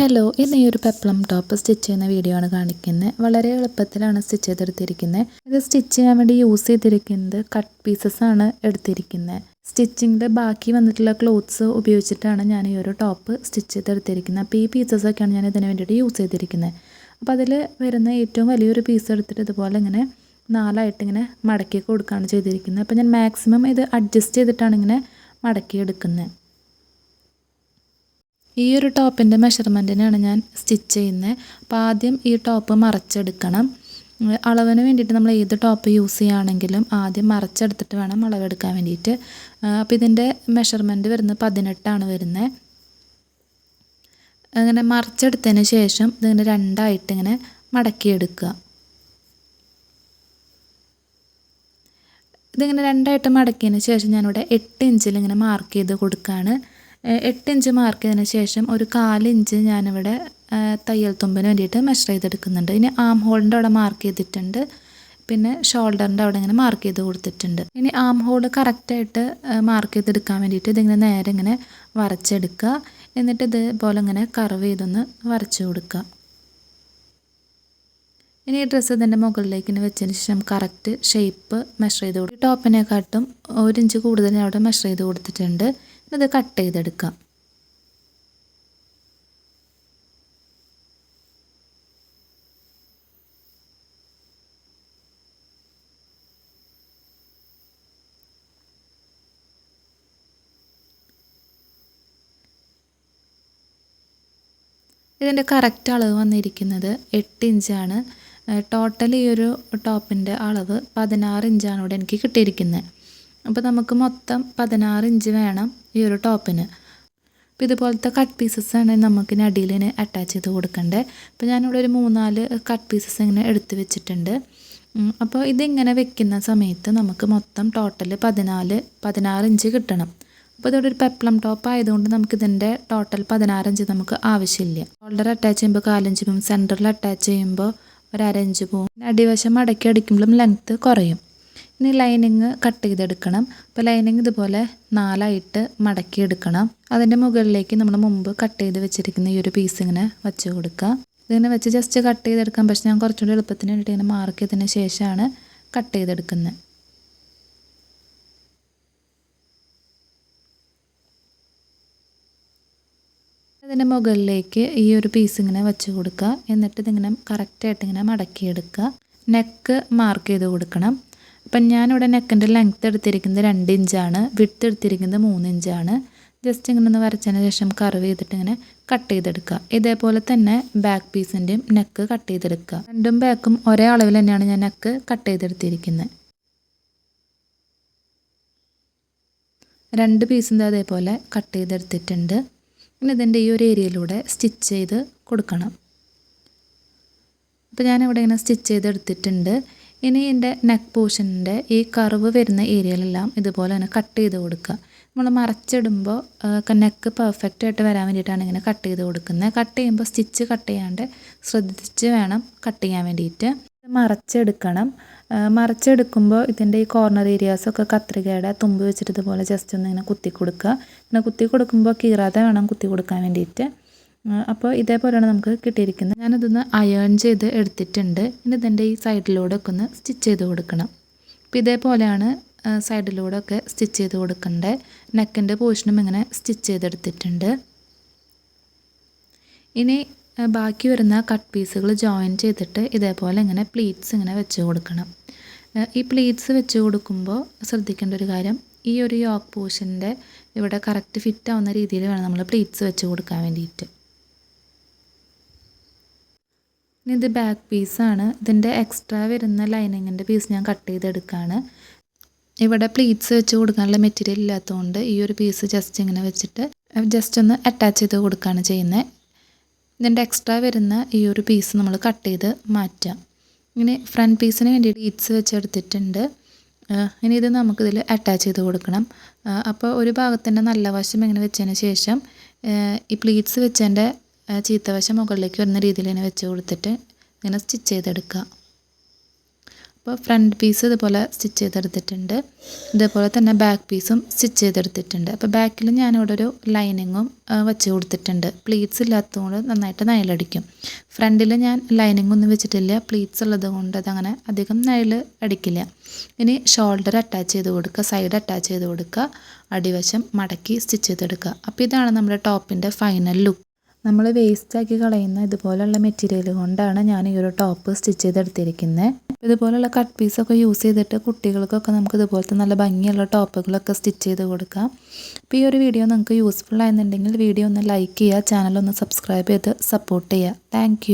Hello ഇന്ന് ഈ ഒരു പെപ്ലം ടോപ്പ് സ്റ്റിച്ച് ചെയ്യുന്ന വീഡിയോ ആണ് കാണിക്കുന്നത്. വളരെ എളുപ്പത്തിലാണ് സ്റ്റിച്ച് ചെയ്തെടുത്തിരിക്കുന്നത്. ഇത് സ്റ്റിച്ച് ചെയ്യാൻ വേണ്ടി യൂസ് ചെയ്തിരിക്കുന്നത് കട്ട് പീസസ് ആണ് എടുത്തിരിക്കുന്നത്. സ്റ്റിച്ചിങ്ങിന്റെ ബാക്കി വന്നിട്ടുള്ള ക്ലോത്ത്സ് ഉപയോഗിച്ചിട്ടാണ് ഞാൻ ഈ ഒരു ടോപ്പ് സ്റ്റിച്ച് ചെയ്തെടുത്തിരിക്കുന്നത്. അപ്പോൾ ഈ പീസസൊക്കെയാണ് ഞാൻ ഇതിന് വേണ്ടിയിട്ട് യൂസ് ചെയ്തിരിക്കുന്നത്. അപ്പോൾ അതിൽ വരുന്ന ഏറ്റവും വലിയൊരു പീസ് എടുത്തിട്ട് ഇതുപോലെ ഇങ്ങനെ നാലായിട്ട് ഇങ്ങനെ മടക്കി കൊടുക്കുകയാണ് ചെയ്തിരിക്കുന്നത്. അപ്പോൾ ഞാൻ മാക്സിമം ഇത് അഡ്ജസ്റ്റ് ചെയ്തിട്ടാണ് ഇങ്ങനെ മടക്കി എടുക്കുന്നത്. ഈ ഒരു ടോപ്പിന്റെ മെഷർമെന്റിനാണ് ഞാൻ സ്റ്റിച്ച് ചെയ്യുന്നത് അപ്പോൾ ആദ്യം ഈ ടോപ്പ് മറച്ചെടുക്കണം. അളവിന് വേണ്ടിയിട്ട് നമ്മൾ ഏത് ടോപ്പ് യൂസ് ചെയ്യുകയാണെങ്കിലും ആദ്യം മറച്ചെടുത്തിട്ട് വേണം അളവെടുക്കാൻ വേണ്ടിയിട്ട്. അപ്പോൾ ഇതിന്റെ മെഷർമെന്റ് വരുന്നത് പതിനെട്ടാണ് വരുന്നത് അങ്ങനെ മറച്ചെടുത്തതിന് ശേഷം ഇതിങ്ങനെ രണ്ടായിട്ട് ഇങ്ങനെ മടക്കിയെടുക്കുക. ഇതിങ്ങനെ രണ്ടായിട്ട് മടക്കിയതിന് ശേഷം ഞാനിവിടെ എട്ട് ഇഞ്ചിൽ ഇങ്ങനെ മാർക്ക് ചെയ്ത് കൊടുക്കുകയാണ്. എട്ട് ഇഞ്ച് മാർക്ക് ചെയ്തതിന് ശേഷം ഒരു കാലിഞ്ച് ഞാനിവിടെ തയ്യൽ തുമ്പിന് വേണ്ടിയിട്ട് മെഷർ ചെയ്തെടുക്കുന്നുണ്ട്. ഇനി ആം ഹോളിന്റെ അവിടെ മാർക്ക് ചെയ്തിട്ടുണ്ട്. പിന്നെ ഷോൾഡറിന്റെ അവിടെ ഇങ്ങനെ മാർക്ക് ചെയ്ത് കൊടുത്തിട്ടുണ്ട്. ഇനി ആം ഹോൾ കറക്റ്റായിട്ട് മാർക്ക് ചെയ്തെടുക്കാൻ വേണ്ടിയിട്ട് ഇതിങ്ങനെ നേരെ ഇങ്ങനെ വരച്ചെടുക്കുക. എന്നിട്ട് ഇതുപോലെ ഇങ്ങനെ കർവ് ചെയ്തൊന്ന് വരച്ചു കൊടുക്കുക. ഇനി ഈ ഡ്രസ്സ് ഇതിന്റെ മുകളിലേക്ക് ഇങ്ങനെ വെച്ചതിന് ശേഷം കറക്റ്റ് ഷേപ്പ് മെഷർ ചെയ്ത് കൊടുക്കും ടോപ്പിനെക്കാട്ടും ഒരു ഇഞ്ച് കൂടുതൽ അവിടെ മെഷർ ചെയ്ത് കൊടുത്തിട്ടുണ്ട്. ഇത് കട്ട് ചെയ്തെടുക്കാം. ഇതിന്റെ കറക്റ്റ് അളവ് വന്നിരിക്കുന്നത് എട്ട് ഇഞ്ചാണ് ടോട്ടൽ ഈ ഒരു ടോപ്പിന്റെ അളവ് പതിനാറ് ഇഞ്ചാണ് ഇവിടെ എനിക്ക് കിട്ടിയിരിക്കുന്നത്. അപ്പോൾ നമുക്ക് മൊത്തം പതിനാറ് ഇഞ്ച് വേണം ഈ ഒരു ടോപ്പിന്. അപ്പോൾ ഇതുപോലത്തെ കട്ട് പീസസ് ആണ് നമുക്ക് അടിയിൽ അറ്റാച്ച് ചെയ്ത് കൊടുക്കേണ്ടത് അപ്പോൾ ഞാനിവിടെ ഒരു മൂന്നാൽ കട്ട് പീസസ് ഇങ്ങനെ എടുത്ത് വെച്ചിട്ടുണ്ട്. അപ്പോൾ ഇതിങ്ങനെ വെക്കുന്ന സമയത്ത് നമുക്ക് മൊത്തം ടോട്ടൽ പതിനാല് പതിനാറ് ഇഞ്ച് കിട്ടണം. അപ്പോൾ ഇതോടെ ഒരു പെപ്ലം ടോപ്പ് ആയതുകൊണ്ട് നമുക്ക് ഇതിന്റെ ടോട്ടൽ പതിനാറ് ഇഞ്ച് നമുക്ക് ആവശ്യമില്ല. ഷോൾഡർ അറ്റാച്ച് ചെയ്യുമ്പോൾ കാലഞ്ച് പോവും സെന്ററിൽ അറ്റാച്ച് ചെയ്യുമ്പോൾ ഒരു അരഞ്ച് പോവും. അടിവശം മടക്കി അടിക്കുമ്പോഴും ലെങ്ത്ത് കുറയും. ഇനി ലൈനിങ് കട്ട് ചെയ്തെടുക്കണം. അപ്പോൾ ലൈനിങ് ഇതുപോലെ നാലായിട്ട് മടക്കി എടുക്കണം അതിന്റെ മുകളിലേക്ക് നമ്മൾ മുമ്പ് കട്ട് ചെയ്ത് വെച്ചിരിക്കുന്ന ഈ ഒരു പീസ് ഇങ്ങനെ വെച്ച് കൊടുക്കുക. ഇതിങ്ങനെ വെച്ച് ജസ്റ്റ് കട്ട് ചെയ്തെടുക്കാം. പക്ഷെ ഞാൻ കുറച്ചുകൂടി എളുപ്പത്തിന് വേണ്ടിയിട്ട് ഇങ്ങനെ മാർക്ക് ചെയ്തതിന് ശേഷമാണ് കട്ട് ചെയ്തെടുക്കുന്നത്. അതിന്റെ മുകളിലേക്ക് ഈ ഒരു പീസ് ഇങ്ങനെ വെച്ച് കൊടുക്കുക. എന്നിട്ട് ഇതിങ്ങനെ കറക്റ്റായിട്ട് ഇങ്ങനെ മടക്കിയെടുക്കുക. നെക്ക് മാർക്ക് ചെയ്ത് കൊടുക്കണം. അപ്പം ഞാനിവിടെ നെക്കിന്റെ ലെങ്ത്ത് എടുത്തിരിക്കുന്നത് രണ്ട് ഇഞ്ചാണ് വിട്ത്ത് എടുത്തിരിക്കുന്നത് മൂന്ന് ഇഞ്ചാണ് ജസ്റ്റ് ഇങ്ങനെ ഒന്ന് വരച്ചതിന് ശേഷം കർവ് ചെയ്തിട്ട് ഇങ്ങനെ കട്ട് ചെയ്തെടുക്കുക. ഇതേപോലെ തന്നെ ബാക്ക് പീസിന്റെയും നെക്ക് കട്ട് ചെയ്തെടുക്കുക. രണ്ടും ബാക്കും ഒരേ അളവിൽ തന്നെയാണ് ഞാൻ നെക്ക് കട്ട് ചെയ്തെടുത്തിരിക്കുന്നത്. രണ്ട് പീസിന്റെ അതേപോലെ കട്ട് ചെയ്തെടുത്തിട്ടുണ്ട്. പിന്നെ ഇതിന്റെ ഈ ഒരു ഏരിയയിലൂടെ സ്റ്റിച്ച് ചെയ്ത് കൊടുക്കണം. അപ്പോൾ ഞാനിവിടെ ഇങ്ങനെ സ്റ്റിച്ച് ചെയ്തെടുത്തിട്ടുണ്ട്. ഇനി എന്റെ നെക്ക് പോർഷന്റെ ഈ കർവ് വരുന്ന ഏരിയയിലെല്ലാം ഇതുപോലെ തന്നെ കട്ട് ചെയ്ത് കൊടുക്കുക. നമ്മൾ മറച്ചിടുമ്പോൾ നെക്ക് പെർഫെക്റ്റ് ആയിട്ട് വരാൻ വേണ്ടിയിട്ടാണ് ഇങ്ങനെ കട്ട് ചെയ്ത് കൊടുക്കുന്നത്. കട്ട് ചെയ്യുമ്പോൾ സ്റ്റിച്ച് കട്ട് ചെയ്യാണ്ട് ശ്രദ്ധിച്ച് വേണം കട്ട് ചെയ്യാൻ വേണ്ടിയിട്ട്. മറച്ചെടുക്കണം. മറച്ചെടുക്കുമ്പോൾ ഇതിന്റെ ഈ കോർണർ ഏരിയാസൊക്കെ കത്രികയുടെ തുമ്പ് വെച്ചിട്ട് ഇതുപോലെ ജസ്റ്റ് ഒന്ന് ഇങ്ങനെ കുത്തി കൊടുക്കുക പിന്നെ കുത്തി കൊടുക്കുമ്പോൾ കീറാതെ വേണം കുത്തി കൊടുക്കാൻ വേണ്ടിയിട്ട്. അപ്പോൾ ഇതേപോലെയാണ് നമുക്ക് കിട്ടിയിരിക്കുന്നത്. ഞാനതൊന്ന് അയേൺ ചെയ്ത് എടുത്തിട്ടുണ്ട്. ഇനി ഇതിന്റെ ഈ സൈഡിലൂടെ ഒക്കെ ഒന്ന് സ്റ്റിച്ച് ചെയ്ത് കൊടുക്കണം. അപ്പോൾ ഇതേപോലെയാണ് സൈഡിലൂടെ ഒക്കെ സ്റ്റിച്ച് ചെയ്ത് കൊടുക്കേണ്ടത് നെക്കിന്റെ പോർഷനും ഇങ്ങനെ സ്റ്റിച്ച് ചെയ്തെടുത്തിട്ടുണ്ട്. ഇനി ബാക്കി വരുന്ന കട്ട് പീസുകൾ ജോയിൻ ചെയ്തിട്ട് ഇതേപോലെ ഇങ്ങനെ പ്ലീറ്റ്സ് ഇങ്ങനെ വെച്ച് കൊടുക്കണം. ഈ പ്ലീറ്റ്സ് വെച്ച് കൊടുക്കുമ്പോൾ ശ്രദ്ധിക്കേണ്ട ഒരു കാര്യം ഈ ഒരു യോക്ക് പോർഷന്റെ ഇവിടെ കറക്റ്റ് ഫിറ്റ് ആവുന്ന രീതിയിൽ വേണം നമ്മൾ പ്ലീറ്റ്സ് വെച്ച് കൊടുക്കാൻ വേണ്ടിയിട്ട്. ഇനി ഇത് ബാക്ക് പീസാണ് ഇതിന്റെ എക്സ്ട്രാ വരുന്ന ലൈനിങ്ങിന്റെ പീസ് ഞാൻ കട്ട് ചെയ്തെടുക്കുകയാണ് ഇവിടെ പ്ലീറ്റ്സ് വെച്ച് കൊടുക്കാനുള്ള മെറ്റീരിയൽ ഇല്ലാത്തതുകൊണ്ട് ഈ ഒരു പീസ് ജസ്റ്റ് ഇങ്ങനെ വെച്ചിട്ട് ജസ്റ്റ് ഒന്ന് അറ്റാച്ച് ചെയ്ത് കൊടുക്കുകയാണ് ചെയ്യുന്നത് ഇതിന്റെ എക്സ്ട്രാ വരുന്ന ഈ ഒരു പീസ് നമ്മൾ കട്ട് ചെയ്ത് മാറ്റാം. ഇങ്ങനെ ഫ്രണ്ട് പീസിന് വേണ്ടി പ്ലീറ്റ്സ് വെച്ചെടുത്തിട്ടുണ്ട്. ഇനി ഇത് നമുക്കിതിൽ അറ്റാച്ച് ചെയ്ത് കൊടുക്കണം. അപ്പോൾ ഒരു ഭാഗത്തിന്റെ നല്ല വശം ഇങ്ങനെ വെച്ചതിന് ശേഷം ഈ പ്ലീറ്റ്സ് വെച്ചതിന്റെ ചീത്തവശം മുകളിലേക്ക് വരുന്ന രീതിയിൽ തന്നെ വെച്ച് കൊടുത്തിട്ട് ഇങ്ങനെ സ്റ്റിച്ച് ചെയ്തെടുക്കുക. അപ്പോൾ ഫ്രണ്ട് പീസ് ഇതുപോലെ സ്റ്റിച്ച് ചെയ്തെടുത്തിട്ടുണ്ട്. ഇതേപോലെ തന്നെ ബാക്ക് പീസും സ്റ്റിച്ച് ചെയ്തെടുത്തിട്ടുണ്ട്. അപ്പോൾ ബാക്കിൽ ഞാനിവിടെ ഒരു ലൈനിങ്ങും വെച്ച് കൊടുത്തിട്ടുണ്ട്. പ്ലീറ്റ്സ് ഇല്ലാത്തതുകൊണ്ട് നന്നായിട്ട് നയലടിക്കും ഫ്രണ്ടിൽ ഞാൻ ലൈനിങ് ഒന്നും വെച്ചിട്ടില്ല. പ്ലീറ്റ്സ് ഉള്ളത് കൊണ്ട് അതങ്ങനെ അധികം നയൽ അടിക്കില്ല. ഇനി ഷോൾഡർ അറ്റാച്ച് ചെയ്ത് കൊടുക്കുക സൈഡ് അറ്റാച്ച് ചെയ്ത് കൊടുക്കുക അടിവശം മടക്കി സ്റ്റിച്ച് ചെയ്തെടുക്കുക. അപ്പോൾ ഇതാണ് നമ്മുടെ ടോപ്പിന്റെ ഫൈനൽ ലുക്ക് നമ്മൾ വേസ്റ്റാക്കി കളയുന്ന ഇതുപോലുള്ള മെറ്റീരിയൽ കൊണ്ടാണ് ഞാൻ ഈ ഒരു ടോപ്പ് സ്റ്റിച്ച് ചെയ്തെടുത്തിരിക്കുന്നത്. ഇതുപോലുള്ള കട്ട് പീസൊക്കെ യൂസ് ചെയ്തിട്ട് കുട്ടികൾക്കൊക്കെ നമുക്ക് ഇതുപോലത്തെ നല്ല ഭംഗിയുള്ള ടോപ്പുകളൊക്കെ സ്റ്റിച്ച് ചെയ്ത് കൊടുക്കാം. അപ്പോൾ ഈ ഒരു വീഡിയോ നിങ്ങൾക്ക് യൂസ്ഫുൾ ആയെന്നുണ്ടെങ്കിൽ വീഡിയോ ഒന്ന് ലൈക്ക് ചെയ്യുക ചാനൽ ഒന്ന് സബ്സ്ക്രൈബ് ചെയ്ത് സപ്പോർട്ട് ചെയ്യുക. താങ്ക്